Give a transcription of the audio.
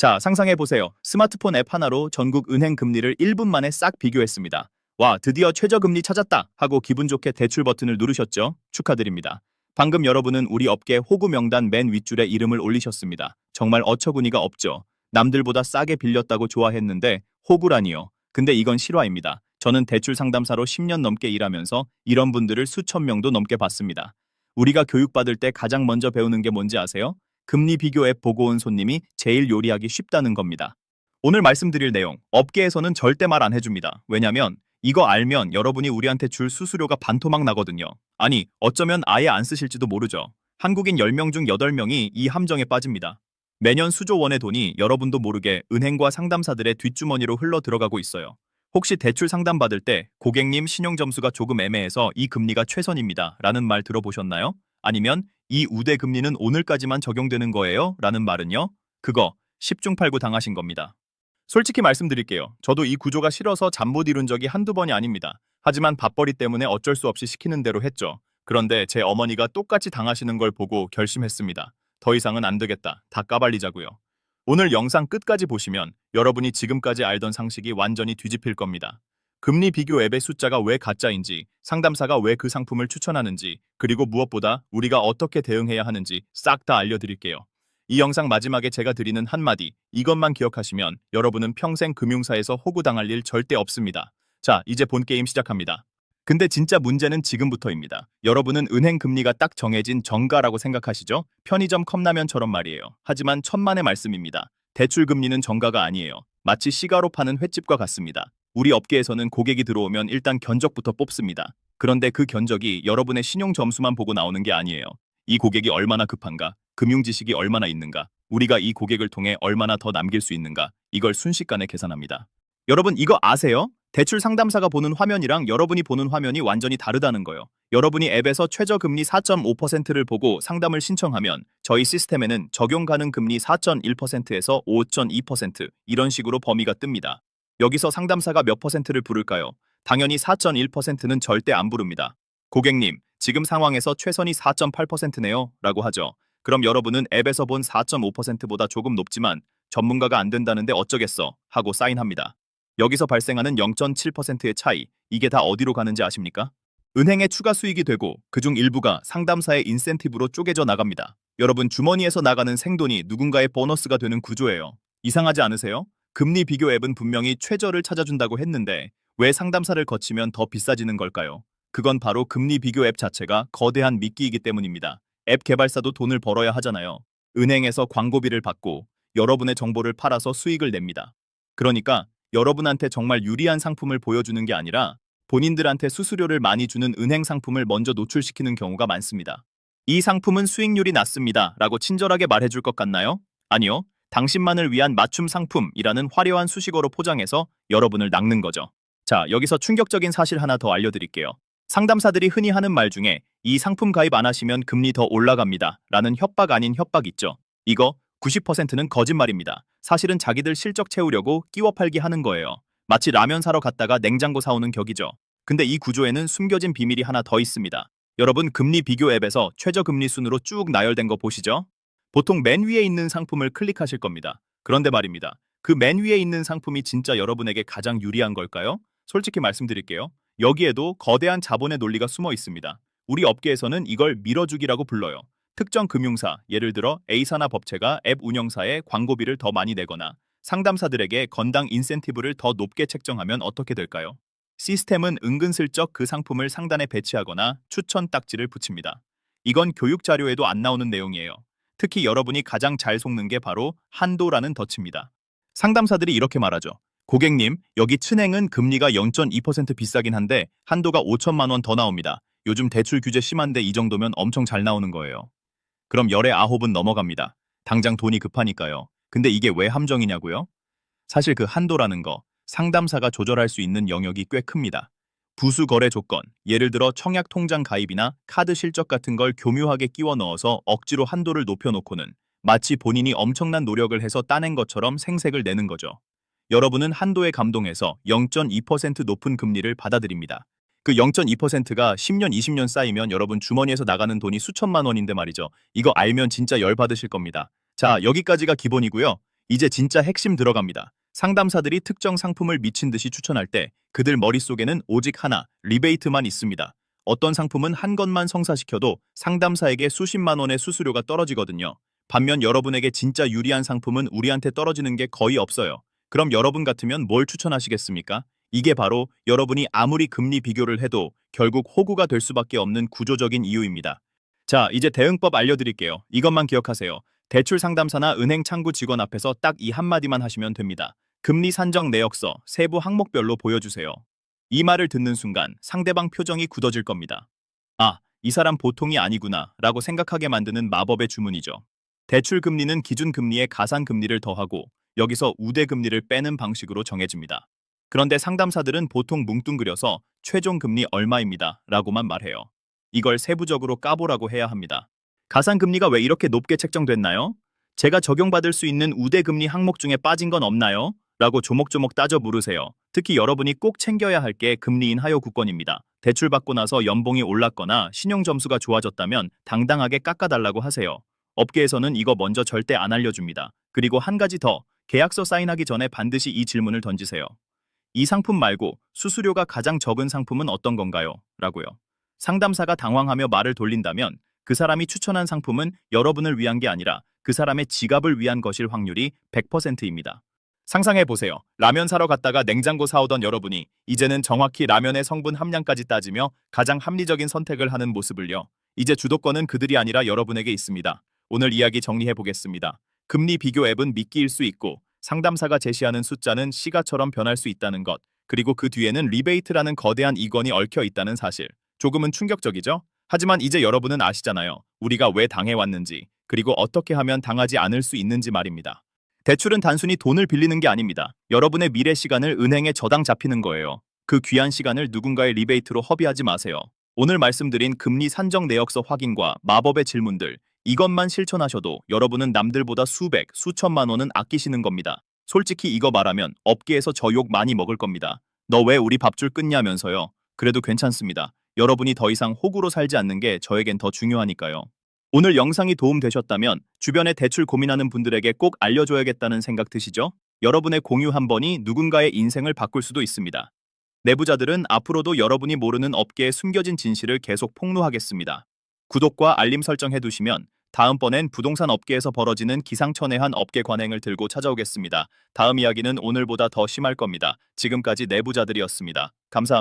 자, 상상해보세요. 스마트폰 앱 하나로 전국 은행 금리를 1분 만에 싹 비교했습니다. 와, 드디어 최저금리 찾았다 하고 기분 좋게 대출 버튼을 누르셨죠? 축하드립니다. 방금 여러분은 우리 업계 호구 명단 맨 윗줄에 이름을 올리셨습니다. 정말 어처구니가 없죠. 남들보다 싸게 빌렸다고 좋아했는데 호구라니요. 근데 이건 실화입니다. 저는 대출 상담사로 10년 넘게 일하면서 이런 분들을 수천 명도 넘게 봤습니다. 우리가 교육받을 때 가장 먼저 배우는 게 뭔지 아세요? 금리 비교 앱 보고 온 손님이 제일 요리하기 쉽다는 겁니다. 오늘 말씀드릴 내용, 업계에서는 절대 말 안 해줍니다. 왜냐면 이거 알면 여러분이 우리한테 줄 수수료가 반토막 나거든요. 아니, 어쩌면 아예 안 쓰실지도 모르죠. 한국인 10명 중 8명이 이 함정에 빠집니다. 매년 수조 원의 돈이 여러분도 모르게 은행과 상담사들의 뒷주머니로 흘러 들어가고 있어요. 혹시 대출 상담 받을 때 고객님 신용 점수가 조금 애매해서 이 금리가 최선입니다. 라는 말 들어보셨나요? 아니면 이 우대 금리는 오늘까지만 적용되는 거예요? 라는 말은요? 그거 10중 8구 당하신 겁니다. 솔직히 말씀드릴게요. 저도 이 구조가 싫어서 잠 못 이룬 적이 한두 번이 아닙니다. 하지만 밥벌이 때문에 어쩔 수 없이 시키는 대로 했죠. 그런데 제 어머니가 똑같이 당하시는 걸 보고 결심했습니다. 더 이상은 안 되겠다. 다 까발리자고요. 오늘 영상 끝까지 보시면 여러분이 지금까지 알던 상식이 완전히 뒤집힐 겁니다. 금리 비교 앱의 숫자가 왜 가짜인지, 상담사가 왜 그 상품을 추천하는지, 그리고 무엇보다 우리가 어떻게 대응해야 하는지 싹 다 알려드릴게요. 이 영상 마지막에 제가 드리는 한마디, 이것만 기억하시면 여러분은 평생 금융사에서 호구당할 일 절대 없습니다. 자, 이제 본 게임 시작합니다. 근데 진짜 문제는 지금부터입니다. 여러분은 은행 금리가 딱 정해진 정가라고 생각하시죠? 편의점 컵라면처럼 말이에요. 하지만 천만의 말씀입니다. 대출 금리는 정가가 아니에요. 마치 시가로 파는 횟집과 같습니다. 우리 업계에서는 고객이 들어오면 일단 견적부터 뽑습니다. 그런데 그 견적이 여러분의 신용 점수만 보고 나오는 게 아니에요. 이 고객이 얼마나 급한가, 금융 지식이 얼마나 있는가, 우리가 이 고객을 통해 얼마나 더 남길 수 있는가, 이걸 순식간에 계산합니다. 여러분 이거 아세요? 대출 상담사가 보는 화면이랑 여러분이 보는 화면이 완전히 다르다는 거요. 여러분이 앱에서 최저금리 4.5%를 보고 상담을 신청하면 저희 시스템에는 적용 가능 금리 4.1%에서 5.2% 이런 식으로 범위가 뜹니다. 여기서 상담사가 몇 퍼센트를 부를까요? 당연히 4.1%는 절대 안 부릅니다. 고객님, 지금 상황에서 최선이 4.8%네요. 라고 하죠. 그럼 여러분은 앱에서 본 4.5%보다 조금 높지만 전문가가 안 된다는데 어쩌겠어 하고 사인합니다. 여기서 발생하는 0.7%의 차이, 이게 다 어디로 가는지 아십니까? 은행에 추가 수익이 되고 그중 일부가 상담사의 인센티브로 쪼개져 나갑니다. 여러분 주머니에서 나가는 생돈이 누군가의 보너스가 되는 구조예요. 이상하지 않으세요? 금리 비교 앱은 분명히 최저를 찾아준다고 했는데 왜 상담사를 거치면 더 비싸지는 걸까요? 그건 바로 금리 비교 앱 자체가 거대한 미끼이기 때문입니다. 앱 개발사도 돈을 벌어야 하잖아요. 은행에서 광고비를 받고 여러분의 정보를 팔아서 수익을 냅니다. 그러니까 여러분한테 정말 유리한 상품을 보여주는 게 아니라 본인들한테 수수료를 많이 주는 은행 상품을 먼저 노출시키는 경우가 많습니다. 이 상품은 수익률이 낮습니다. 라고 친절하게 말해줄 것 같나요? 아니요. 당신만을 위한 맞춤 상품이라는 화려한 수식어로 포장해서 여러분을 낚는 거죠. 자, 여기서 충격적인 사실 하나 더 알려드릴게요. 상담사들이 흔히 하는 말 중에 이 상품 가입 안 하시면 금리 더 올라갑니다. 라는 협박 아닌 협박 있죠. 이거 90%는 거짓말입니다. 사실은 자기들 실적 채우려고 끼워 팔기 하는 거예요. 마치 라면 사러 갔다가 냉장고 사오는 격이죠. 근데 이 구조에는 숨겨진 비밀이 하나 더 있습니다. 여러분 금리 비교 앱에서 최저금리 순으로 쭉 나열된 거 보시죠? 보통 맨 위에 있는 상품을 클릭하실 겁니다. 그런데 말입니다. 그 맨 위에 있는 상품이 진짜 여러분에게 가장 유리한 걸까요? 솔직히 말씀드릴게요. 여기에도 거대한 자본의 논리가 숨어 있습니다. 우리 업계에서는 이걸 밀어주기라고 불러요. 특정 금융사, 예를 들어 A사나 법체가 앱 운영사에 광고비를 더 많이 내거나 상담사들에게 건당 인센티브를 더 높게 책정하면 어떻게 될까요? 시스템은 은근슬쩍 그 상품을 상단에 배치하거나 추천 딱지를 붙입니다. 이건 교육 자료에도 안 나오는 내용이에요. 특히 여러분이 가장 잘 속는 게 바로 한도라는 덫입니다. 상담사들이 이렇게 말하죠. 고객님, 여기 춘행은 금리가 0.2% 비싸긴 한데 한도가 5천만 원 더 나옵니다. 요즘 대출 규제 심한데 이 정도면 엄청 잘 나오는 거예요. 그럼 열에 아홉은 넘어갑니다. 당장 돈이 급하니까요. 근데 이게 왜 함정이냐고요? 사실 그 한도라는 거 상담사가 조절할 수 있는 영역이 꽤 큽니다. 부수 거래 조건, 예를 들어 청약 통장 가입이나 카드 실적 같은 걸 교묘하게 끼워 넣어서 억지로 한도를 높여놓고는 마치 본인이 엄청난 노력을 해서 따낸 것처럼 생색을 내는 거죠. 여러분은 한도에 감동해서 0.2% 높은 금리를 받아들입니다. 그 0.2%가 10년, 20년 쌓이면 여러분 주머니에서 나가는 돈이 수천만 원인데 말이죠. 이거 알면 진짜 열받으실 겁니다. 자, 여기까지가 기본이고요. 이제 진짜 핵심 들어갑니다. 상담사들이 특정 상품을 미친 듯이 추천할 때 그들 머릿속에는 오직 하나, 리베이트만 있습니다. 어떤 상품은 한 것만 성사시켜도 상담사에게 수십만 원의 수수료가 떨어지거든요. 반면 여러분에게 진짜 유리한 상품은 우리한테 떨어지는 게 거의 없어요. 그럼 여러분 같으면 뭘 추천하시겠습니까? 이게 바로 여러분이 아무리 금리 비교를 해도 결국 호구가 될 수밖에 없는 구조적인 이유입니다. 자, 이제 대응법 알려드릴게요. 이것만 기억하세요. 대출 상담사나 은행 창구 직원 앞에서 딱 이 한마디만 하시면 됩니다. 금리 산정 내역서 세부 항목별로 보여주세요. 이 말을 듣는 순간 상대방 표정이 굳어질 겁니다. 아, 이 사람 보통이 아니구나 라고 생각하게 만드는 마법의 주문이죠. 대출 금리는 기준 금리에 가산 금리를 더하고 여기서 우대 금리를 빼는 방식으로 정해집니다. 그런데 상담사들은 보통 뭉뚱그려서 최종 금리 얼마입니다 라고만 말해요. 이걸 세부적으로 까보라고 해야 합니다. 가산 금리가 왜 이렇게 높게 책정됐나요? 제가 적용받을 수 있는 우대 금리 항목 중에 빠진 건 없나요? 라고 조목조목 따져 물으세요. 특히 여러분이 꼭 챙겨야 할 게 금리인 하여 국권입니다. 대출 받고 나서 연봉이 올랐거나 신용 점수가 좋아졌다면 당당하게 깎아달라고 하세요. 업계에서는 이거 먼저 절대 안 알려줍니다. 그리고 한 가지 더, 계약서 사인하기 전에 반드시 이 질문을 던지세요. 이 상품 말고 수수료가 가장 적은 상품은 어떤 건가요? 라고요. 상담사가 당황하며 말을 돌린다면 그 사람이 추천한 상품은 여러분을 위한 게 아니라 그 사람의 지갑을 위한 것일 확률이 100%입니다. 상상해 보세요. 라면 사러 갔다가 냉장고 사오던 여러분이 이제는 정확히 라면의 성분 함량까지 따지며 가장 합리적인 선택을 하는 모습을요. 이제 주도권은 그들이 아니라 여러분에게 있습니다. 오늘 이야기 정리해 보겠습니다. 금리 비교 앱은 미끼일 수 있고 상담사가 제시하는 숫자는 시가처럼 변할 수 있다는 것, 그리고 그 뒤에는 리베이트라는 거대한 이권이 얽혀 있다는 사실. 조금은 충격적이죠? 하지만 이제 여러분은 아시잖아요. 우리가 왜 당해왔는지, 그리고 어떻게 하면 당하지 않을 수 있는지 말입니다. 대출은 단순히 돈을 빌리는 게 아닙니다. 여러분의 미래 시간을 은행에 저당 잡히는 거예요. 그 귀한 시간을 누군가의 리베이트로 허비하지 마세요. 오늘 말씀드린 금리 산정 내역서 확인과 마법의 질문들, 이것만 실천하셔도 여러분은 남들보다 수백, 수천만 원은 아끼시는 겁니다. 솔직히 이거 말하면 업계에서 저 욕 많이 먹을 겁니다. 너 왜 우리 밥줄 끊냐면서요. 그래도 괜찮습니다. 여러분이 더 이상 호구로 살지 않는 게 저에겐 더 중요하니까요. 오늘 영상이 도움되셨다면 주변에 대출 고민하는 분들에게 꼭 알려줘야겠다는 생각 드시죠? 여러분의 공유 한 번이 누군가의 인생을 바꿀 수도 있습니다. 내부자들은 앞으로도 여러분이 모르는 업계의 숨겨진 진실을 계속 폭로하겠습니다. 구독과 알림 설정 해두시면 다음번엔 부동산 업계에서 벌어지는 기상천외한 업계 관행을 들고 찾아오겠습니다. 다음 이야기는 오늘보다 더 심할 겁니다. 지금까지 내부자들이었습니다. 감사합니다.